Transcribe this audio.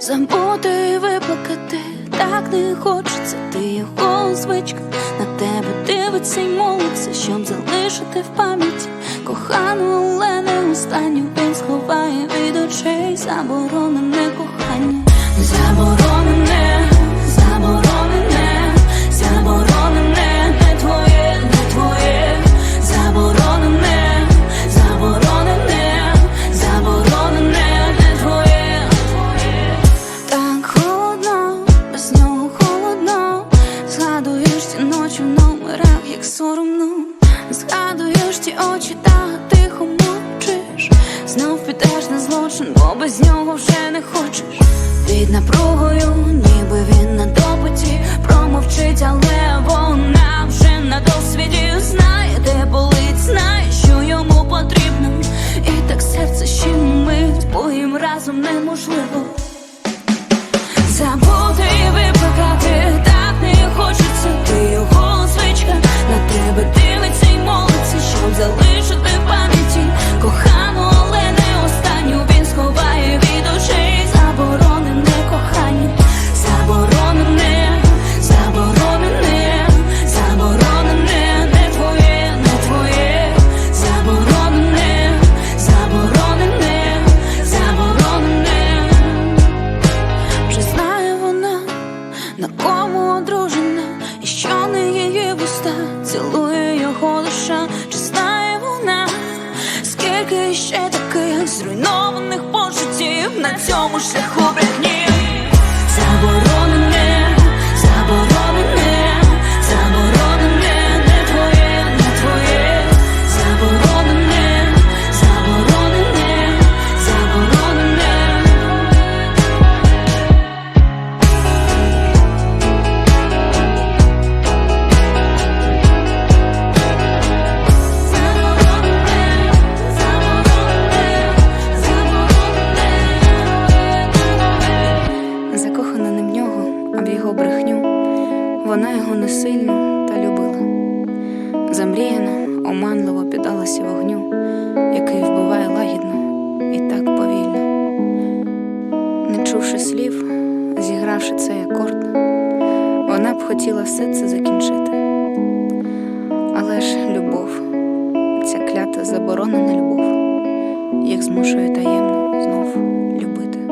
Забути виплакати, так не хочеться, ти його звичка. На тебе дивиться й молиться, щоб залишити в пам'яті кохану, але не останню він сховає від очей заборонене соромно. Згадуєш ті очі, та тихо мовчиш. Знов підеш на злочин, бо без нього вже не хочеш. Під напругою, ніби він на допиті промовчить, але вона вже на досвіді знає, де болить, знає, що йому потрібно. І так серце щемить, бо їм разом неможливо. Забути виплакати так не хочеться, одружена, і що не її вуста цілує його душа, чи знає вона, скільки ще таких зруйнованих почуттів на цьому шляху. брехні а в його брехню. Вона його не сильно та любила. Замріяно, оманливо піддалася вогню, який вбиває лагідно і так повільно. Не чувши слів, зігравши цей акорд, вона б хотіла все це закінчити. Але ж любов, ця клята заборонена любов, їх змушує таємно знов любити.